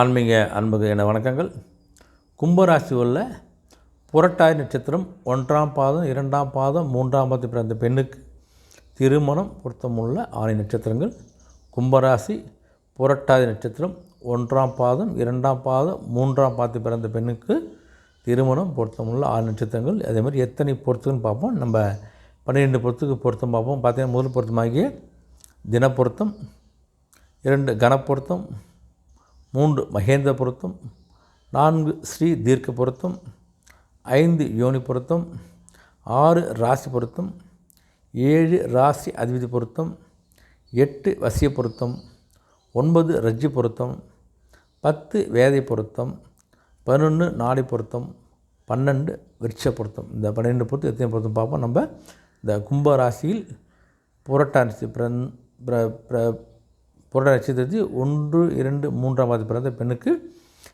ஆன்மீக அன்புக்கு என வணக்கங்கள். கும்பராசி உள்ள புரட்டாய் நட்சத்திரம் ஒன்றாம் பாதம் இரண்டாம் பாதம் மூன்றாம் பாதத்தில் பிறந்த பெண்ணுக்கு திருமணம் பொருத்தமுள்ள ஆணை நட்சத்திரங்கள். கும்பராசி புரட்டாதி நட்சத்திரம் ஒன்றாம் பாதம் இரண்டாம் பாதம் மூன்றாம் பாதத்தில் பிறந்த பெண்ணுக்கு திருமணம் பொருத்தமுள்ள ஆறு நட்சத்திரங்கள். அதே மாதிரி எத்தனை பொருத்தம்னு பார்ப்போம். நம்ம பன்னிரெண்டு பொருத்துக்கு பொருத்தம் பார்ப்போம். பார்த்தீங்கன்னா முதல் பொருத்தமாகிய தினப்பொருத்தம் இரண்டு கணப்பொருத்தம் மூன்று மகேந்திர பொருத்தம் நான்கு ஸ்ரீ தீர்க்க பொருத்தம் ஐந்து யோனி பொருத்தம் ஆறு ராசி பொருத்தம் ஏழு ராசி அதிபதி பொருத்தம் எட்டு வசிய பொருத்தம் ஒன்பது ரஜ்ஜி பொருத்தம் பத்து வேதை பொருத்தம் பதினொன்று நாடி பொருத்தம் பன்னெண்டு விருட்ச பொருத்தம். இந்த பன்னெண்டு பொருத்தம் எத்தனை பொருத்தம் பார்ப்போம். நம்ம இந்த கும்ப ராசியில் புரட்டாசி பிற பிர புரட்ட நட்சத்திரத்தில் ஒன்று இரண்டு மூன்றாம் பாதி பிறந்த பெண்ணுக்கு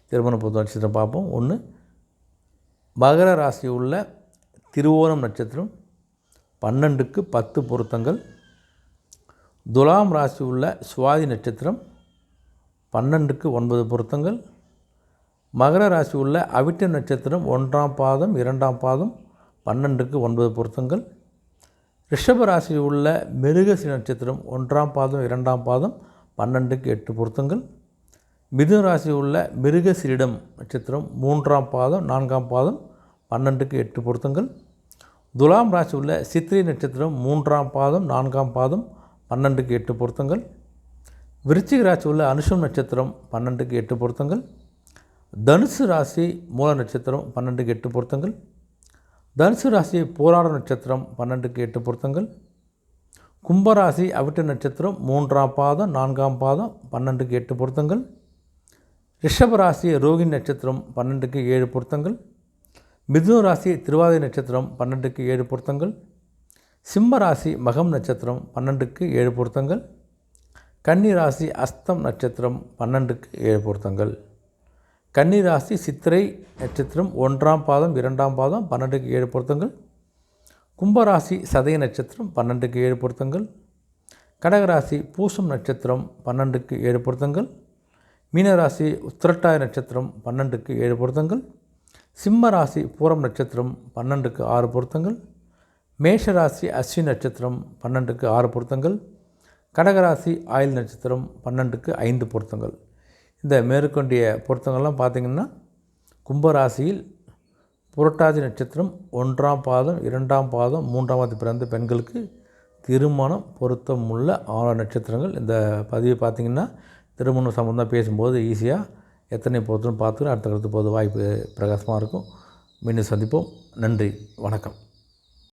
திருமண பொருத்த நட்சத்திரம் பார்ப்போம். ஒன்று மகர ராசி உள்ள திருவோணம் நட்சத்திரம். பன்னெண்டுக்கு பத்து பொருத்தங்கள். துலாம் ராசி உள்ள சுவாதி நட்சத்திரம். பன்னெண்டுக்கு ஒன்பது பொருத்தங்கள். மகர ராசி உள்ள அவிட்ட நட்சத்திரம் ஒன்றாம் பாதம் இரண்டாம் பாதம் பன்னெண்டுக்கு ஒன்பது பொருத்தங்கள். ரிஷப ராசியில் உள்ள மிருகசி நட்சத்திரம் ஒன்றாம் பாதம் இரண்டாம் பாதம் பன்னெண்டுக்கு எட்டு பொருத்தங்கள். மிதுன ராசி உள்ள மிருகசிரிடம் நட்சத்திரம் மூன்றாம் பாதம் நான்காம் பாதம் பன்னெண்டுக்கு எட்டு பொருத்தங்கள். துலாம் ராசி உள்ள சித்திரை நட்சத்திரம் மூன்றாம் பாதம் நான்காம் பாதம் பன்னெண்டுக்கு எட்டு பொருத்தங்கள். விருச்சிக ராசி உள்ள அனுஷம் நட்சத்திரம் பன்னெண்டுக்கு எட்டு பொருத்தங்கள். தனுசு ராசி மூல நட்சத்திரம் பன்னெண்டுக்கு எட்டு பொருத்தங்கள். தனுசு ராசி போராட நட்சத்திரம் பன்னெண்டுக்கு எட்டு பொருத்தங்கள். கும்பராசி அவிட்ட நட்சத்திரம் மூன்றாம் பாதம் நான்காம் பாதம் பன்னெண்டுக்கு எட்டு பொருத்தங்கள். ரிஷபராசி ரோகிணி நட்சத்திரம் பன்னெண்டுக்கு ஏழு பொருத்தங்கள். மிதுன ராசி திருவாதிரை நட்சத்திரம் பன்னெண்டுக்கு ஏழு பொருத்தங்கள். சிம்ம ராசி மகம் நட்சத்திரம் பன்னெண்டுக்கு ஏழு பொருத்தங்கள். கன்னி ராசி அஸ்தம் நட்சத்திரம் பன்னெண்டுக்கு ஏழு பொருத்தங்கள். கன்னி ராசி சித்திரை நட்சத்திரம் ஒன்றாம் பாதம் இரண்டாம் பாதம் பன்னெண்டுக்கு ஏழு பொருத்தங்கள். கும்பராசி சதய நட்சத்திரம் பன்னெண்டுக்கு ஏழு பொருத்தங்கள். கடகராசி பூசம் நட்சத்திரம் பன்னெண்டுக்கு ஏழு பொருத்தங்கள். மீனராசி உத்திரட்டாய நட்சத்திரம் பன்னெண்டுக்கு ஏழு பொருத்தங்கள். சிம்ம ராசி பூரம் நட்சத்திரம் பன்னெண்டுக்கு ஆறு பொருத்தங்கள். மேஷராசி அஸ்வி நட்சத்திரம் பன்னெண்டுக்கு ஆறு பொருத்தங்கள். கடகராசி ஆயில் நட்சத்திரம் பன்னெண்டுக்கு ஐந்து பொருத்தங்கள். இந்த மேற்கொண்டிய பொருத்தங்கள்லாம் பார்த்திங்கன்னா கும்பராசியில் புரட்டாதி நட்சத்திரம் ஒன்றாம் பாதம் இரண்டாம் பாதம் மூன்றாம் பிறந்த பெண்களுக்கு திருமணம் பொருத்தமுள்ள ஆறு நட்சத்திரங்கள். இந்த பதிவை பார்த்திங்கன்னா திருமணம் சம்மந்தம் பேசும்போது ஈஸியாக எத்தனை பொருத்தம் பார்த்துட்டு அடுத்த கருத்து போது வாய்ப்பு பிரகாசமாக இருக்கும். மீண்டும் சந்திப்போம். நன்றி. வணக்கம்.